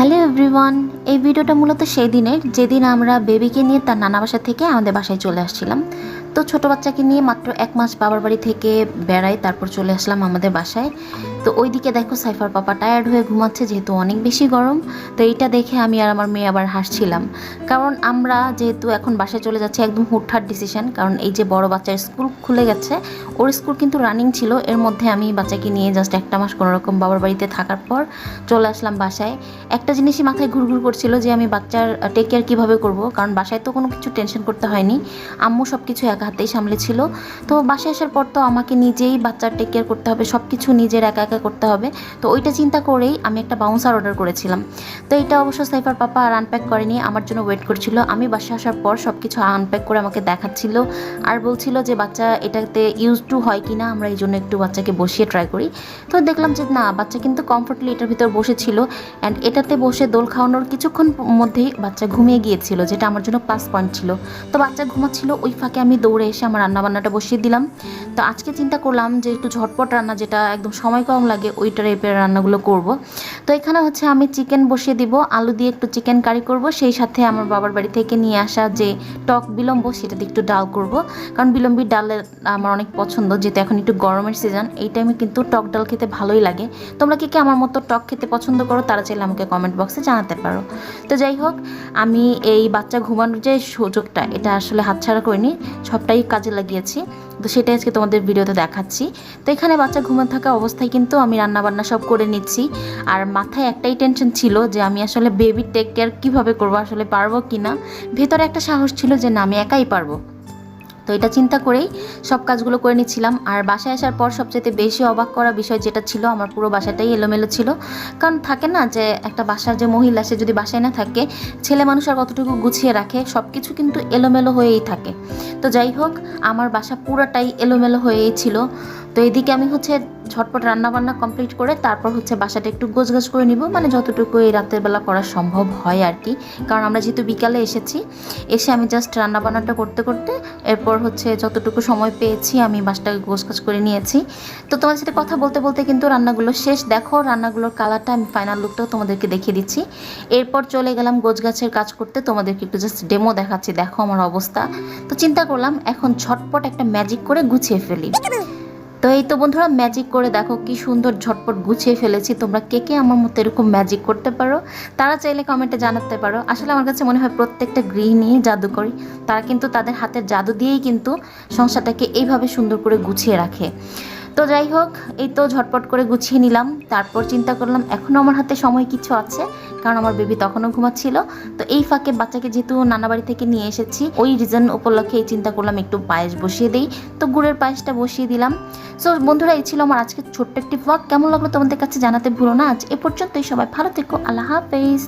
Hello everyone, এই ভিডিওটা মূলত সেই দিনের যেদিন আমরা বেবিকে নিয়ে তার নানা বাসা থেকে আমাদের বাসায় চলে আসছিলাম। তো ছোট বাচ্চাকে নিয়ে মাত্র এক মাস বাবার বাড়ি থেকে বেড়াই, তারপর চলে আসলাম আমাদের বাসায়। তো ওইদিকে দেখো সাইফার পাপা টায়ার্ড হয়ে ঘুমাচ্ছে, যেহেতু অনেক বেশি গরম। তো এইটা দেখে আমি আর আমার মেয়ে আবার হাসছিলাম। কারণ আমরা যেহেতু এখন বাসায় চলে যাচ্ছি, একদম হুটহাট ডিসিশন কারণ এই যে বড় বাচ্চার স্কুল খুলে গেছে, ওর স্কুল কিন্তু রানিং ছিল। এর মধ্যে আমি বাচ্চাকে নিয়ে জাস্ট একটা মাস কোনোরকম বাবার বাড়িতে থাকার পর চলে আসলাম বাসায়। একটা জিনিসই মাথায় ঘুরঘুর করছিল যে আমি বাচ্চার টেক কেয়ার কীভাবে করব? কারণ বাসায় তো কোনো কিছু টেনশন করতে হয়নি। আম্মু সব কিছু একা হাতেই সামলেছিল তো বাসায় আসার পর তো আমাকে নিজেই বাচ্চার টেক কেয়ার করতে হবে সব কিছু নিজের একা একা করতে হবে। তো ওইটা চিন্তা করেই আমি একটা বাউন্সার অর্ডার করেছিলাম। তো এটা অবশ্য সাইফার পাপা আর আনপ্যাক করেনি, আমার জন্য ওয়েট করছিল। আমি বাসায় আসার পর সব কিছু আনপ্যাক করে আমাকে দেখাচ্ছিল আর বলছিল যে বাচ্চা এটাতে ইউজ টু হয় কি না আমরা এই জন্য একটু বাচ্চাকে বসিয়ে ট্রাই করি। তো দেখলাম যে না, বাচ্চা কিন্তু কমফোর্টলি এটার ভিতর বসেছিল অ্যান্ড এটাতে বসে দোল খাওয়ানোর কিছুক্ষণ মধ্যেই বাচ্চা ঘুমিয়ে গিয়েছিল, যেটা আমার জন্য প্লাস পয়েন্ট ছিল। তো বাচ্চা ঘুমাচ্ছিল, ওই ফাঁকে আমি দৌড়ে এসে আমার রান্নাবান্নাটা বসিয়ে দিলাম। তো আজকে চিন্তা করলাম যে একটু ঝটপট রান্না যেটা একদম সময় কম লাগে, ওই টাইপের রান্নাগুলো করব। তো এখানে হচ্ছে আমি চিকেন বসিয়ে দিব, আলু দিয়ে একটু চিকেন কারি করব, সেই সাথে আমার বাবার বাড়ি থেকে নিয়ে আসা যে টক বিলম্ব সেটা দিয়ে একটু ডাল করব। কারণ বিলম্বী ডালের আমার অনেক পছন্দ, যেহেতু এখন একটু গরমের সিজন এই টাইমে কিন্তু টক ডাল খেতে ভালোই লাগে। তোমরা কি কি আমার মতো টক খেতে পছন্দ করো, তারা চাইলে আমাকে কমেন্ট বক্সে জানাতে পারো। তো যাই হোক, আমি এই বাচ্চা ঘুমানোর যে সুযোগটা, এটা আসলে হাতছাড়া করিনি সবটাই কাজে লাগিয়েছি। তো সেটাই আজকে তোমাদের ভিডিওতে দেখাচ্ছি। তো এখানে বাচ্চা ঘুমাতে থাকা অবস্থায় কিন্তু আমি রান্নাবান্না সব করে নিচ্ছি। আর মাথায় একটাই টেনশন ছিল যে আমি আসলে বেবি টেক কেয়ার কীভাবে করব, আসলে পারব কি না ভেতরে একটা সাহস ছিল যে না, আমি একাই পারব। তো এটা চিন্তা করেই সব কাজগুলো করে নিচ্ছিলাম। আর বাসায় আসার পর সবচেয়ে বেশি অবাক করা বিষয় যেটা ছিল, আমার পুরো বাসাটাই এলোমেলো ছিল। কারণ থাকে না যে, একটা বাসার যে মহিলা, সে যদি বাসায় না থাকে, ছেলে মানুষ আর কতটুকু গুছিয়ে রাখে সব কিছু কিন্তু এলোমেলো হয়েই থাকে। তো যাই হোক, আমার বাসা পুরোটাই এলোমেলো হয়েই ছিল। তো এদিকে আমি হচ্ছে ঝটপট রান্নাবান্না কমপ্লিট করে তারপর হচ্ছে বাসাটা একটু গোছগাছ করে নিব। মানে যতটুকু এই রাতের বেলা করা সম্ভব হয় আর কি। কারণ আমরা যেহেতু বিকালে এসেছি, এসে আমি জাস্ট রান্নাবান্নাটা করতে করতে এরপর হচ্ছে যতটুকু সময় পেয়েছি আমি বাসটাকে গোছগাছ করে নিয়েছি। তো তোমাদের সাথে কথা বলতে বলতে কিন্তু রান্নাগুলো শেষ। দেখো রান্নাগুলোর কালারটা আমি ফাইনাল লুকটাও তোমাদেরকে দেখিয়ে দিচ্ছি। এরপর চলে গেলাম গোছগাছের কাজ করতে। তোমাদেরকে একটু জাস্ট ডেমো দেখাচ্ছি। দেখো আমার অবস্থা। তো চিন্তা করলাম এখন ঝটপট একটা ম্যাজিক করে গুছিয়ে ফেলি। তো এই তো বন্ধুরা ম্যাজিক করে দেখো কি সুন্দর ঝটপট গুছিয়ে ফেলেছি। তোমরা কে কে আমার মতো এরকম ম্যাজিক করতে পারো, তারা চাইলে কমেন্টে জানাতে পারো। আসলে আমার কাছে মনে হয় প্রত্যেকটা গৃহিণী জাদুকরি। তারা কিন্তু তাদের হাতের জাদু দিয়েই কিন্তু সংসারটাকে এইভাবে সুন্দর করে গুছিয়ে রাখে। তো যাই হোক, এই তো ঝটপট করে গুছিয়ে নিলাম। তারপর চিন্তা করলাম এখনও আমার হাতে সময় কিছু আছে, কারণ আমার বেবি তখনও ঘুমাচ্ছিল। তো এই ফাঁকে বাচ্চাকে যেহেতু নানা বাড়ি থেকে নিয়ে এসেছি, ওই রিজন উপলক্ষে এই চিন্তা করলাম, একটু পায়েস বসিয়ে দিই। তো গুড়ের পায়েসটা বসিয়ে দিলাম। সো বন্ধুরা, এই ছিল আমার আজকে ছোট্ট একটি ব্লগ কেমন লাগল তোমাদের কাছে জানাতে ভুলো না। আজ এ পর্যন্তই। সবাই ভালো থেকো। আল্লাহ হাফেজ।